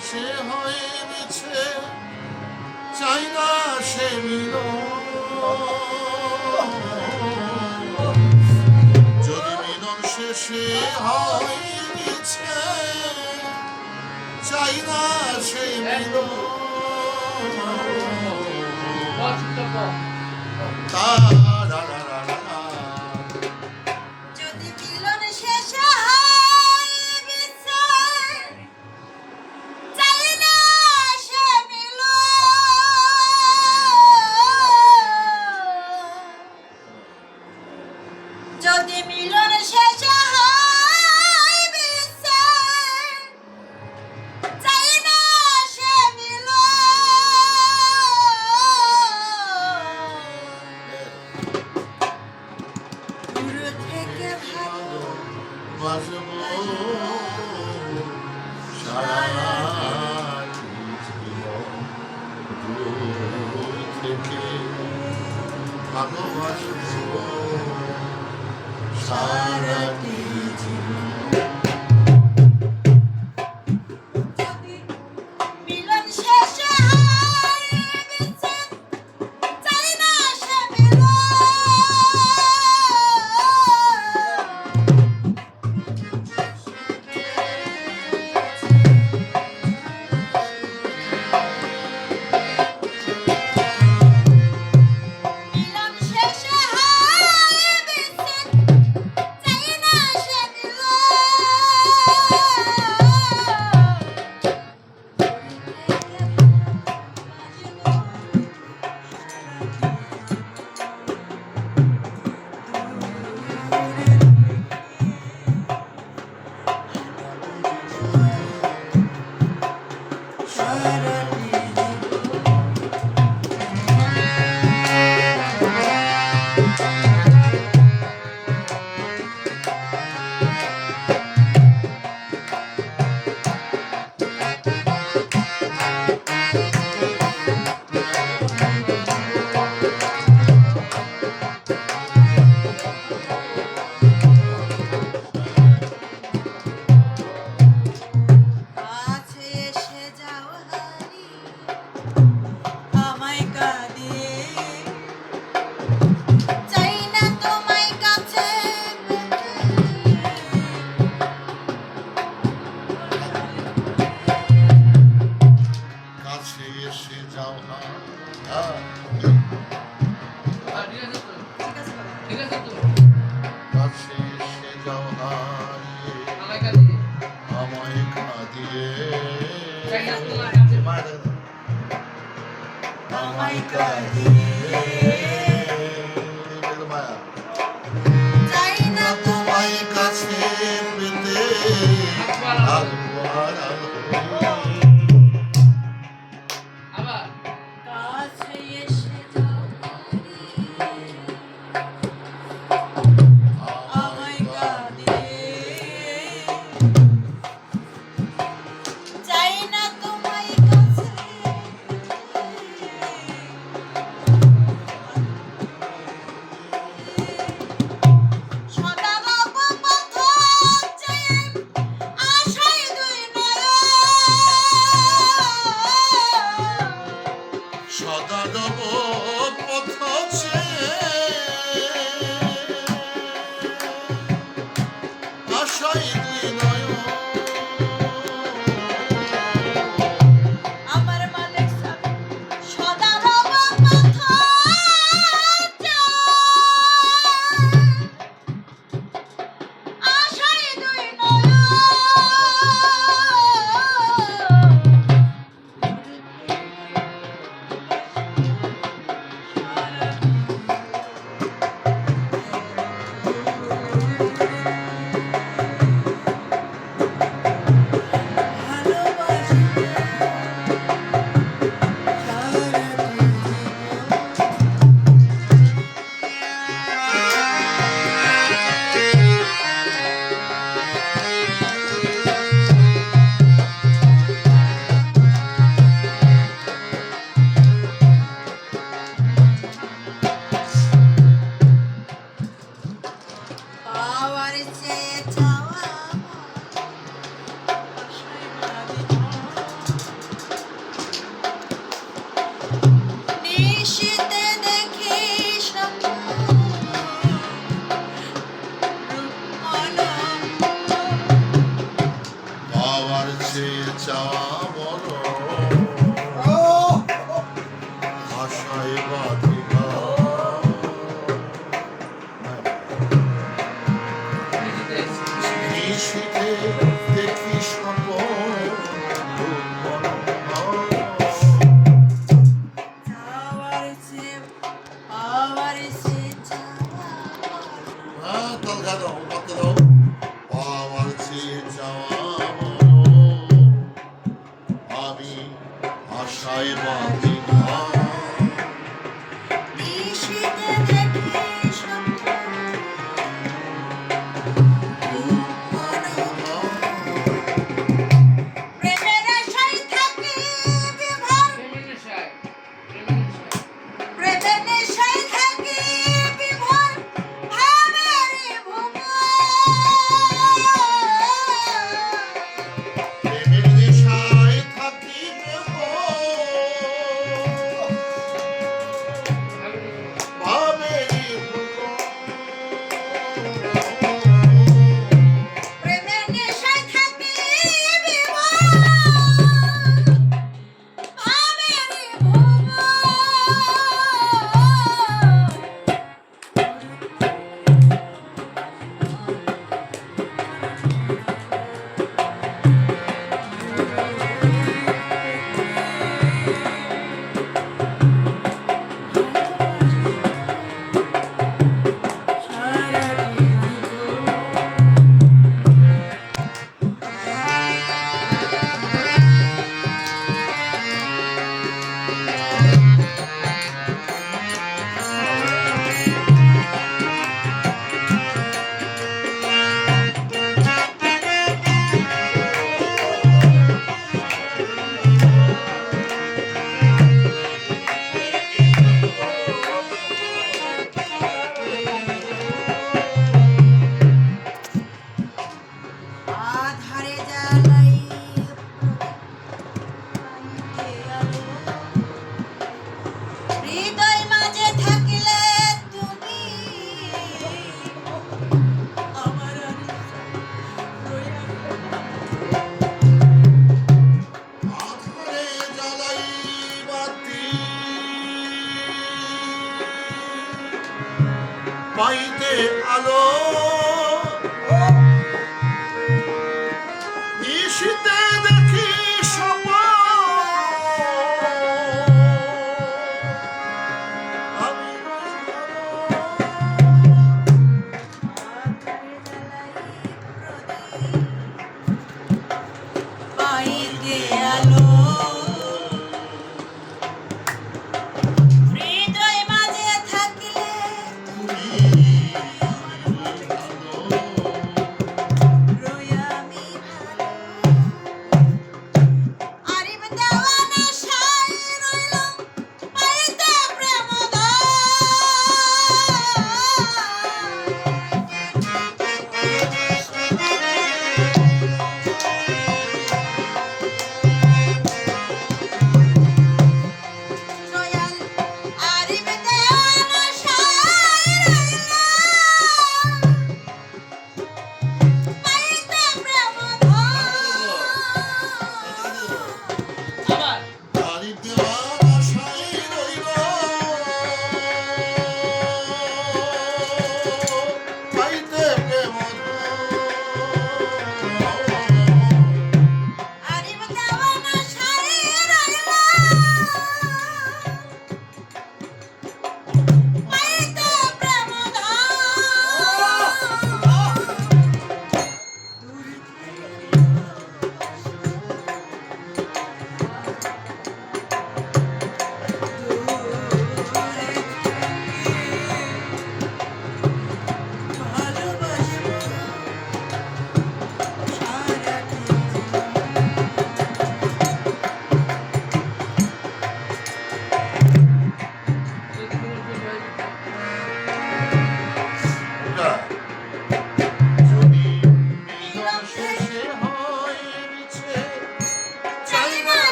সে হয়ে গেছে চাই না সে মিল যদি মিলন শেষে হয়ে গেছে চাই না সে মিল Ah ভালোবাসবো সারা জীবন যাও হারিয়ে আমায় কাঁদিয়ে। আমায় কাঁদিয়ে।